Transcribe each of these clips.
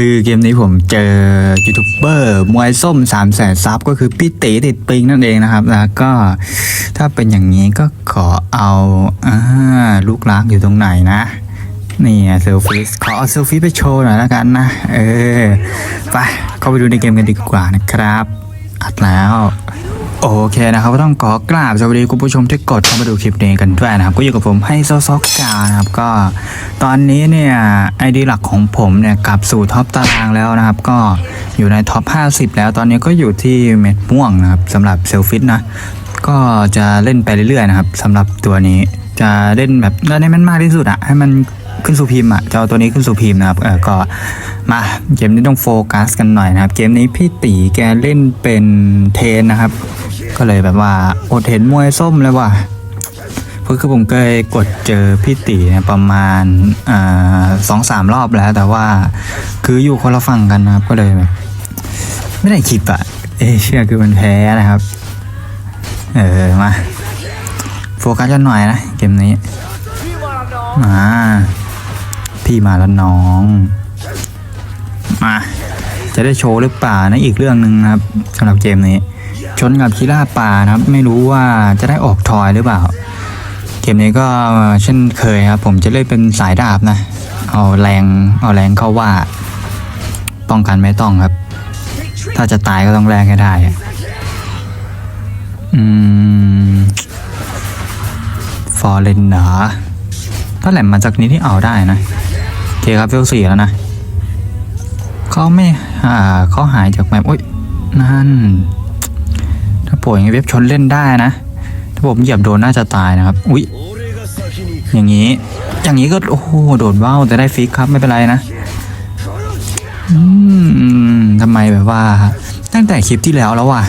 คือเกมนี้ผมเจอยูทูบเบอร์มวยส้ม3 0 0แสนซับก็คือพี่ตีติดปิงนั่นเองนะครับ แล้วก็ถ้าเป็นอย่างนี้ก็ขอเอาอาลูกรักอยู่ตรงไหนนะ นี่เซลฟี่ขอเอาเซลฟี่ไปโชว์หน่อยแล้วกันนะ เออ ไปเข้าไปดูในเกมกันดีกว่านะครับ อัดแล้ว โอเคนะครับก็ต้องขอกราบสวัสดีคุณผู้ชมที่กดเข้ามาดูคลิปนี้กันด้วยนะครับ ก็อยู่กับผมให้ซอซอกกานะครับก็ ตอนนี้เนี่ยไอดีหลักของผมเนี่ยกลับสู่ท็อปตารางแล้วนะครับ ก็อยู่ในท็อป 50 แล้วตอนนี้ก็อยู่ที่เม็ดม่วงนะครับสำหรับเซลฟิตนะ ก็จะเล่นไปเรื่อยๆนะครับสำหรับตัวนี้จะเล่นแบบเล่นให้มันมากที่สุดอะให้มัน ขึ้นสู่พิมพ์อะจะเอาตัวนี้ขึ้นสู่พิมพ์นะครับเออก็มาเกมนี้ต้องโฟกัสกันหน่อยนะครับ เกมนี้พี่ตีแกเล่นเป็นเทนนะครับ ก็เลยแบบว่าอดเห็นมวยส้มเลยว่ะเพราะคือผมเคยกดเจอพี่ตีเนี่ยประมาณสองสามรอบแล้ว แต่ว่าคืออยู่คนละฝั่งกันนะครับ ก็เลยแบบไม่ได้คลิปอะเอเชื่อคือมันแพ้นะครับ เออมา โฟกัสกันหน่อยนะ เกมนี้มา พี่มาแล้วน้อง มาจะได้โชว์หรือเปล่านะอีกเรื่องหนึ่งนะครับสำหรับเกมนี้ ชนกับคีล่าป่านะครับ ไม่รู้ว่าจะได้ออกทอยหรือเปล่า เกมนี้ก็เช่นเคยครับ ผมจะเล่นเป็นสายดาบนะ เอาแรงเอาแรงเข้าว่า ป้องกันไม่ต้องครับ ถ้าจะตายก็ต้องแรงให้ได้อืมฟอร์เรนเหรอถ้าแหลมมาจากนี้ที่เอาได้นะ คครับเฟลสี่แล้วนะเขาไม่อ่าเขาหายจากแมปอุ้ยนั่น ถ้าโผล่อย่างเว็บชนเล่นได้นะ ถ้าผมเหยียบโดนน่าจะตายนะครับ อุ๊ยอย่างนี้ อย่างนี้ก็โอ้โหโดดว่าวแต่ได้ฟิกครับไม่เป็นไรนะอืมทำไมแบบว่า ตั้งแต่คลิปที่แล้วแล้วว่ะ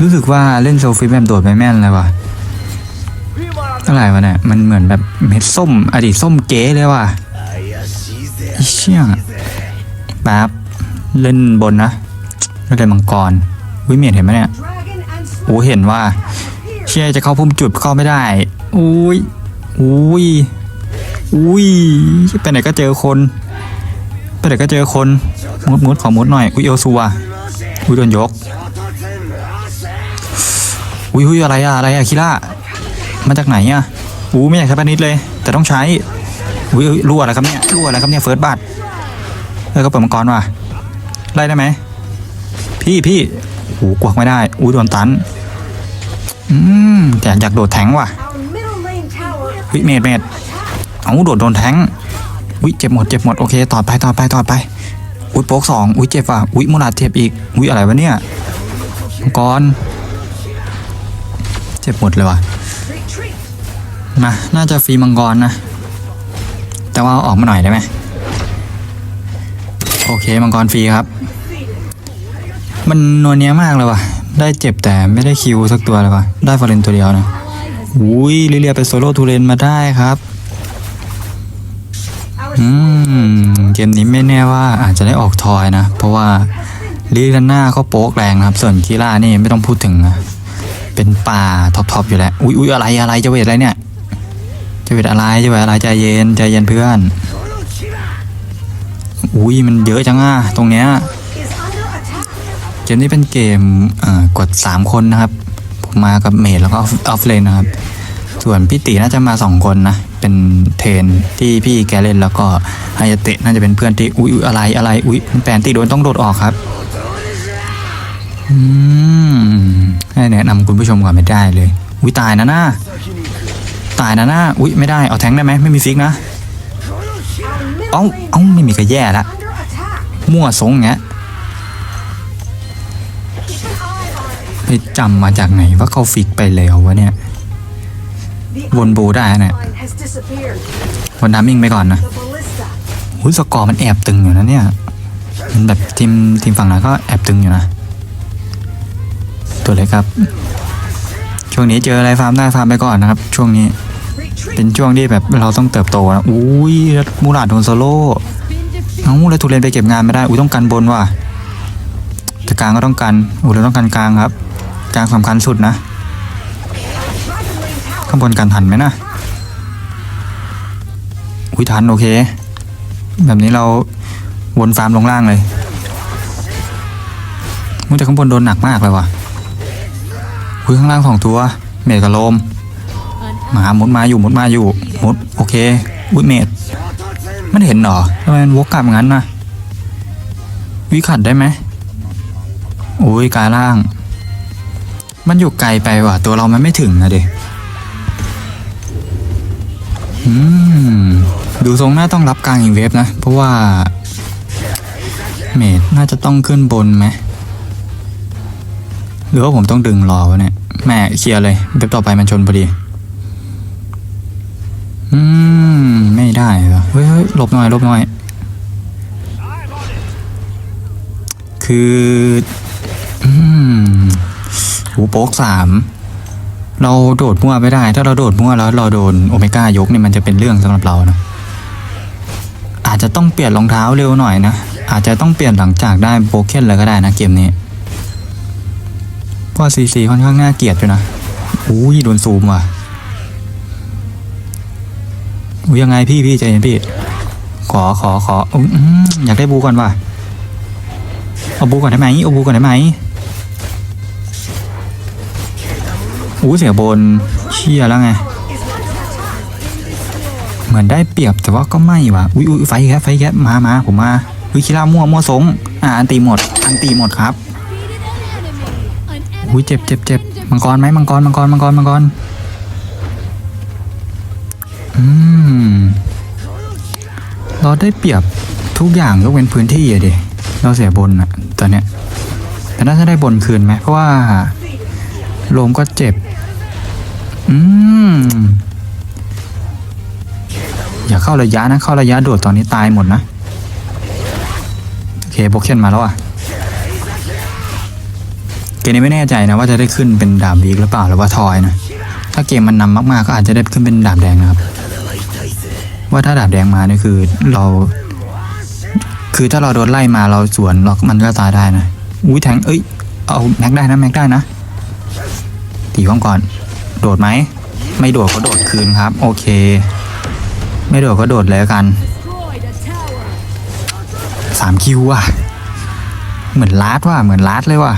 รู้สึกว่าเล่นโซฟิแบบโดดไม่แม่นเลยว่ะอะไรวะเนี่ยมันเหมือนแบบเม็ดส้ม อดีตส้มเก๋เลยว่ะ อ้เชี่ยแป๊บเล่นบนนะเล่นมังกรวิเมียนเห็นไหมเนี่ยโอ้เห็นว่า เชี่ยจะเข้าพุ่มจุดเข้าไม่ได้อุ้ยอุ้ยอุ้ยไปไหนก็เจอคนไปไหนก็เจอคนมุดมุดขอมุดหน่อยอุ้ยเอลซูว่ะอุ้ยโดนยกอุ้ยอุ้ยอะไรอะอะไรอะคิล่ามาจากไหนอะอู้ไม่อยากใช้ปานิดเลย แต่ต้องใช้ อุ้ยอุ้ยรั่วอะไรครับเนี่ยรั่วอะไรครับเนี่ยเฟิร์สบัตเออก็เปิดมังกรว่ะไล่ได้ไหมพี่พี่โอ้โหกวักไม่ได้อุ้ยโดนตันอืมแต่อยากโดดแทงว่ะวิเมดเมดเอาโดดโดนแทงวิเจ็บหมดเจ็บหมดโอเคต่อไปต่อไปต่อไปอุ้ยโป๊กสองอุ้ยเจ็บว่ะอุ้ยมูลาเจ็บอีกอุ้ยอะไรวะเนี่ยมังกรเจ็บหมดเลยว่ะมาน่าจะฟรีมังกรนะ แต่ว่าออกมาหน่อยได้ไหมโอเคมังกรฟรีครับ มันนวเนี้ยมากเลยว่ะ ได้เจ็บแต่ไม่ได้คิวสักตัวเลยว่ะ ได้ฟอร์เรนตัวเดียวนะอุ้ยลิเลียไปโซโล่ทูเรนมาได้ครับอืมเกมนี้ไม่แน่ว่าอาจจะได้ออกทอยนะ เพราะว่าลิลาน่าเขาโป๊กแรงนะครับ ส่วนคีร่านี่ไม่ต้องพูดถึงนะเป็นป่าท็อปๆอยู่แล้ว อุ้ยอุ้ยอะไรอะไรจะเวทอะไรเนี่ย จะเวทอะไรจะเวทอะไรใจเย็นใจเย็นเพื่อน อุ้ยมันเยอะจังอะตรงเนี้ยเกมนี้เป็นเกมเอ่อกด 3 คนนะครับ ผมมากับเมดแล้วก็ออฟเลนนะครับ ส่วนพี่ตีน่าจะมา 2 คนนะ เป็นเทนที่พี่แกเล่นแล้วก็ไฮเตะน่าจะเป็นเพื่อนที่อุ๊ยอะไรอะไรอุ๊ยแปลนตีโดนต้องโดดออกครับอืมให้แนะนำคุณผู้ชมก่อนไม่ได้เลยอุ๊ยตายนะน้า ตายนะหน้าอุ๊ยไม่ได้เอาแทงได้ไหมไม่มีฟิกนะเอ้าเอ้าไม่มีก็แย่ละมั่วสงอย่างเงี้ยไปจำมาจากไหนว่าเขาฟิกไปแล้ววะเนี่ยวนบูได้เนี่ยวนน้ำมิ่งไปก่อนนะหุ้ยสกอร์มันแอบตึงอยู่นะเนี่ยมันแบบทีมทีมฝั่งนั้นก็แอบตึงอยู่นะ ตัวเล็กครับ ช่วงนี้เจออะไรฟาร์มได้ฟาร์มไปก่อนนะครับ ช่วงนี้ เป็นช่วงที่แบบเราต้องเติบโตนะอุ้ยมูราดโดนโซโล่เอ้าแล้วทุเรนไปเก็บงานไม่ได้อุ้ยต้องกันบนว่ะแต่กลางก็ต้องกันอุ้ยเราต้องกันกลางครับ กลางสำคัญสุดนะ ข้างบนกันทันไหมนะอุ้ยทันโอเค แบบนี้เราวนฟาร์มลงล่างเลยมุ้งแต่ข้างบนโดนหนักมากเลยว่ะคุยข้างล่างสองตัวเมดกับโลม มามุดมาอยู่มุดมาอยู่มุดโอเคอุ้ยเมดมันเห็นเหรอทำไมมันวกกลับงั้นนะวิขัดได้ไหมอุ้ยกายล่าง มันอยู่ไกลไปว่ะ ตัวเรามันไม่ถึงนะเด็อืมดูทรงหน้าต้องรับกลางอีกเวฟนะ เพราะว่า เมดน่าจะต้องขึ้นบนไหมหรือว่าผมต้องดึงรอวะเนี่ยแม่เคลียร์เลยเวฟต่อไปมันชนพอดี อืม ไม่ได้เหรอเฮ้ยเฮ้ยหลบหน่อยหลบหน่อย คืออืมหูโป๊กสามเราโดดมั่วไม่ได้ ถ้าเราโดดมั่วแล้วเราโดนโอเมก้ายกเนี่ยมันจะเป็นเรื่องสำหรับเรานะอาจจะต้องเปลี่ยนรองเท้าเร็วหน่อยนะ อาจจะต้องเปลี่ยนหลังจากได้โบเคนเลยก็ได้นะเกมนี้เพราะซีซีค่อนข้างน่าเกลียดอยู่นะอุ้ยโดนซูมว่ะ ยยังไงพี่พี่ใจเย็นพี่ ขอขอขออยอืมอยากได้บูก่อนว่ะเอาบูก่อนได้ไหมเอาบูก่อนได้ไหมอู้เสียบนเชี่ยแล้วไง เหมือนได้เปรียบแต่ว่าก็ไม่ว่ะอุ้ยอุ้ยไฟแคบไฟแคบมามาผมมาอุ้ยคิรามั่วมั่วสงอ่าอันตีหมด อันตีหมดครับอุ้ยเจ็บเจ็บเจ็บมังกรไหมมังกรมังกรมังกรมังกรอืม เราได้เปรียบทุกอย่างยกเว้นพื้นที่อะดิเราเสียบนอะตอนเนี้ยแต่น่าจะได้บนคืนไหมเพราะว่าโลมก็เจ็บ อืม อย่าเข้าระยะนะ เข้าระยะโดดตอนนี้ตายหมดนะ โอเคโบกเคนมาแล้วอะ เกมนี้ไม่แน่ใจนะว่าจะได้ขึ้นเป็นดาบวีกหรือเปล่าหรือว่าทอยนะ ถ้าเกมมันนำมากๆก็อาจจะได้ขึ้นเป็นดาบแดงนะครับ ว่าถ้าดาบแดงมาเนี่ยคือเรา คือถ้าเราโดนไล่มาเราสวนเรามันก็ตายได้นะอุ้ยแทงเอ้ยเอาแม็กได้นะแม็กได้นะตีข้องก่อน โดดไหมไม่โดดก็โดดคืนครับ โอเค ไม่โดดก็โดดเลยกันสามคิวว่ะ เหมือนลาดว่ะเหมือนลาดเลยว่ะ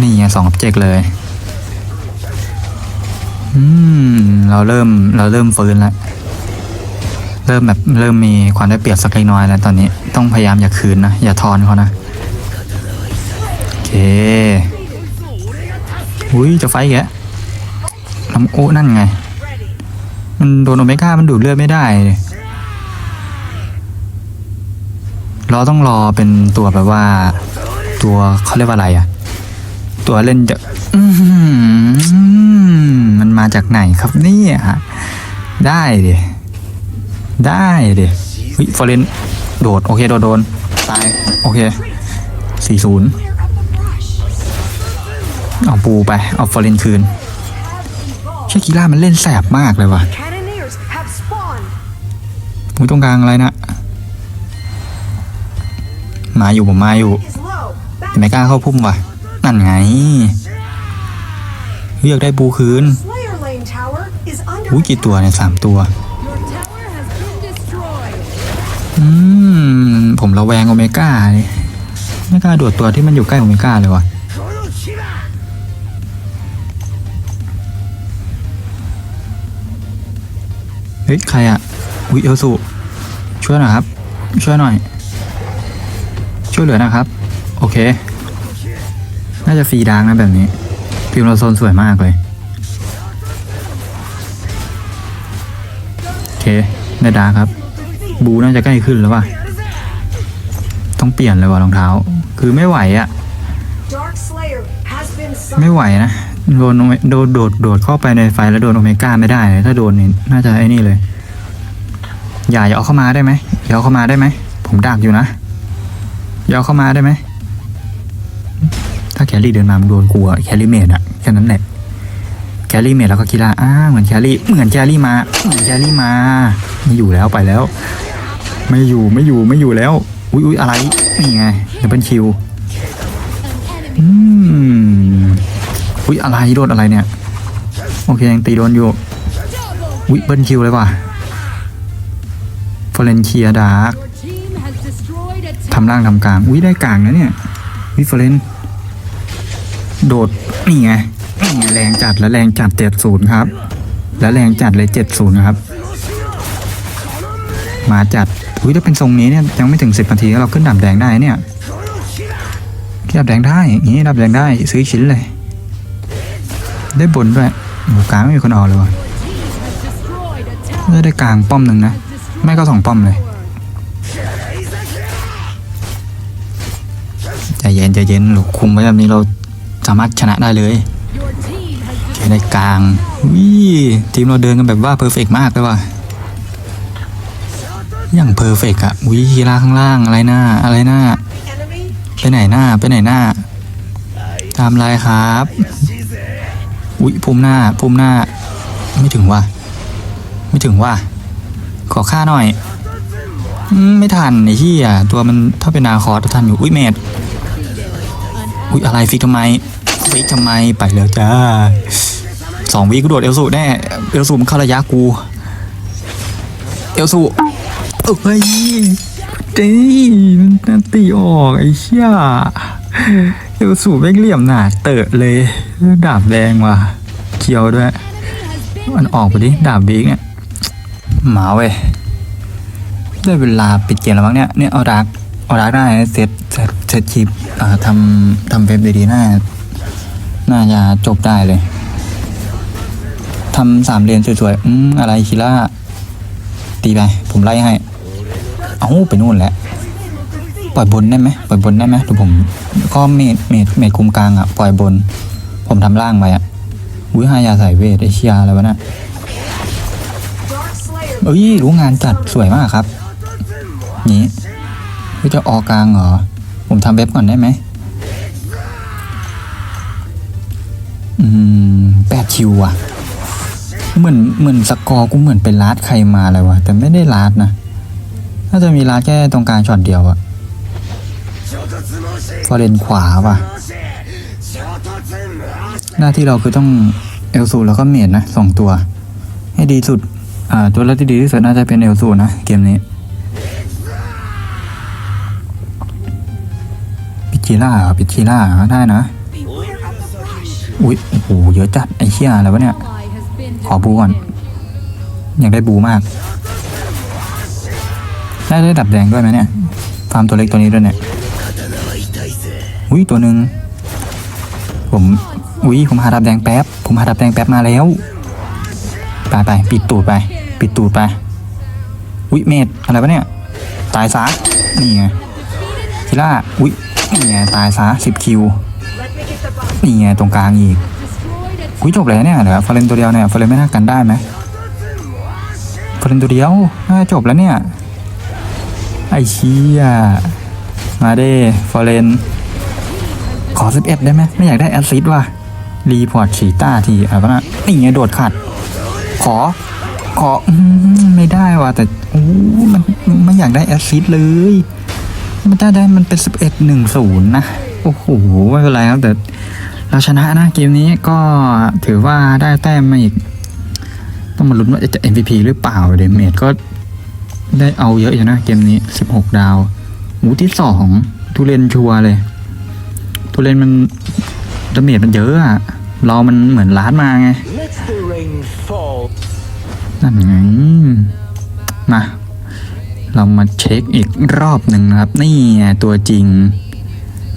นี่ไงสองอบเจกเลยอืมเราเริ่มเราเริ่มฟื้นแล้ว เริ่มแบบเริ่มมีความได้เปรียบสักเล็กน้อยแล้วตอนนี้ต้องพยายามอย่าคืนนะ อย่าทอนเขานะ โอเคอุ้ยจะไฟแกะลำโอ้นั่นไง มันโดนโอเมก้ามันดูดเลือดไม่ได้เราต้องรอเป็นตัวแบบว่า ตัวเขาเรียกว่าอะไรอะตัวเล่นจะมันมาจากไหนครับเนี่ยได้ดิ ได้ดิเฮ้ยฟอร์เรนโดด โอเค โดดโดน ตาย โอเคสี่ศูนย์เอาปูไป เอาฟอร์เรนคืนเชคิล่ามันเล่นแสบมากเลยว่ะ Cannoneers have spawned. มุ้ยตรงกลางอะไรนะ มาอยู่ผมมาอยู่ Is low. Back แต่ไม่กล้าเข้าพุ่มว่ะ นั่นไงเรียกได้บูคืน Slayer Lane Tower is under อุ้ยกี่ตัวเนี่ยสามตัว อืม ผมระแวงโอเมก้าเลยไม่กล้าโดดตัวที่มันอยู่ใกล้โอเมก้าเลยว่ะเฮ้ย ใครอะอุ้ยเอลสุช่วยหน่อยครับ ช่วยหน่อย ช่วยเหลือนะครับ โอเค น่าจะฟรีดางนะแบบนี้พิมพ์เราโซนสวยมากเลย โอเคได้ดาครับ บูน่าจะใกล้ขึ้นแล้วว่ะ ต้องเปลี่ยนเลยว่ะรองเท้า คือไม่ไหวอะไม่ไหวนะ โดนโดนโดดโดดเข้าไปในไฟแล้วโดนโอเมก้าไม่ได้เลยถ้าโดนนี่น่าจะไอ้นี่เลย อย่าอย่าเอาเข้ามาได้ไหมอย่าเอาเข้ามาได้ไหม ผมดักอยู่นะ อย่าเอาเข้ามาได้ไหม ถ้าแคลรี่เดินมามันโดนกลัวแคลรี่เมดอะแค่นั้นแหละ แครี่เมดแล้วก็คิราอ้าเหมือนแครี่ เหมือนแครี่มา เหมือนแครี่มา ไม่อยู่แล้วไปแล้ว ไม่อยู่ไม่อยู่ไม่อยู่แล้ว อุ้ยอุ้ยอะไร นี่ไงจะเป็นคิว อืม อุ้ยอะไรโดนอะไรเนี่ย โอเคยังตีโดนอยู่ อุ้ยเบิลคิวเลยว่ะฟอเรนเคียดาร์กทำล่างทำกลาง อุ้ยได้กลางนะเนี่ยวิฟเฟรนโดด นี่ไง แรงจัดแล้วแรงจัดเจ็ดศูนย์ครับ แล้วแรงจัดเลยเจ็ดศูนย์ครับ มาจัดอุ้ยถ้าเป็นทรงนี้เนี่ยยังไม่ถึงสิบนาทีเราขึ้นดับแดงได้เนี่ยขับแดงได้อย่างนี้ดับแดงได้ซื้อชิ้นเลย ได้บนด้วยหมูกลางไม่มีคนออกเลยวะได้ได้กลางป้อมหนึ่งนะ ไม่ก็สองป้อมเลยใจเย็นใจเย็นหลูกคุมไว้แบบนี้เราสามารถชนะได้เลย ใช้ได้กลางวิทีมเราเดินกันแบบว่าเพอร์เฟกมากเลยว่ะอย่างเพอร์เฟกอะวิฮีราข้างล่างอะไรหน้าอะไรหน้าไปไหนหน้าไปไหนหน้าตามลายครับอุ๊ยภูมิหน้าภูมิหน้า ไม่ถึงว่ะไม่ถึงว่ะขอค่าหน่อยไม่ทันไอ้ที่อะตัวมันถ้าเป็นนาคอร์ทันอยู่อุ้ยเมดอุ้ยอะไรฟิกทำไมฟิกทำไมไปแล้วจ้า สองวิกูโดดเอลสูแน่เอลสูมันเข้าระยะกูเอลสูเอ้ยจีมันนันตีออกไอ้เชี่ยเอลสูแม่งเหลี่ยมหนาเตอะเลยดาบแดงว่ะเขียวด้วยมันออกไปดิดาบบิ๊กเนี่ยหมาเว้ยได้เวลาปิดเกมแล้วมั้งเนี่ยเนี่ยเอาดักเอาดักได้เซตเซตเซตคลิปทำทำเว็บดีๆน่าน่าจะจบได้เลย ทำสามเลนสวยๆ อืมอะไรคิล่า ตีไป ผมไล่ให้ เอาไปนู่นแหละ ปล่อยบนได้ไหมปล่อยบนได้ไหมดี๋ยวผมก็เมดเมดเมดคุมกลางอะปล่อยบน ผมทำล่างไปอะอุ้ยฮายาใส่เวทไอเชียอะไรวะน่ะเอ้ยรู้งานจัดสวยมากครับ นี้จะออกกลางเหรอ ผมทำเว็บก่อนได้ไหมอืมแปดคิวอะ เหมือนเหมือนสกอร์กูเหมือนเป็นลาดใครมาเลยวะแต่ไม่ได้ลาดนะน่าจะมีลาดแค่ตรงกลางช็อตเดียวอะฟอเรนขวาว่ะ หน้าที่เราคือต้องเอลซูแล้วก็เมดนะสองตัว ให้ดีสุด อ่า ตัวเลือกที่ดีที่สุดน่าจะเป็นเอลซูนะ เกมนี้ปิชิล่าปิชิล่าได้นะ อุ๊ย โอ้โห เยอะจัด ไอ้เชี่ยอะไรวะเนี่ย ขอบูก่อน อยากได้บูมาก ได้ได้ดับแดงด้วยไหมเนี่ย ฟาร์มตัวเล็กตัวนี้ด้วยเนี่ย อุ้ยตัวหนึ่งผม อุ้ยผมหาดับแดงแป๊บ ผมหาดับแดงแป๊บมาแล้ว ไปไปปิดตูดไป ปิดตูดไป อุ้ยเมดอะไรวะเนี่ย ตายซะ นี่ไงคิล่า อุ้ยนี่ไงตายซะสิบคิว นี่ไงตรงกลางอีก อุ้ยจบแล้วเนี่ยเดี๋ยวฟอร์เรนตัวเดียวเนี่ยฟอร์เรนไม่น่ากันได้ไหมฟอร์เรนตัวเดียวน่าจบแล้วเนี่ยไอ้เชี่ยมาเด้ฟอร์เรนขอสิบเอ็ดได้ไหมไม่อยากได้แอซิดว่ะรีพอร์ตฉีต้าทีอะไรนะนี่ไงโดดขัด ขอขออืมไม่ได้ว่ะแต่โอ้มันไม่อยากได้แอซิดเลย มันได้ได้มันเป็นสิบเอ็ดหนึ่งศูนย์นะ โอ้โห ไม่เป็นไรครับแต่ เราชนะนะเกมนี้ก็ถือว่าได้แต้มมาอีก ต้องมาลุ้นว่าจะ MVP หรือเปล่าเดเมจก็ได้เอาเยอะอยู่นะเกมนี้ 16 ดาว หมูที่สองทุเรนชัวร์เลย ทุเรนมันดาเมจมันเยอะอะเรามันเหมือนล้านมาไงนั่นไงมา เรามาเช็คอีกรอบหนึ่งนะครับ นี่ตัวจริง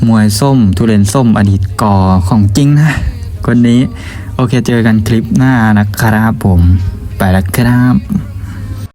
มวยส้ม ทุเรียนส้มอดีตก่อของจริงนะ คนนี้ โอเคเจอกันคลิปหน้านะครับผม ไปแล้วครับ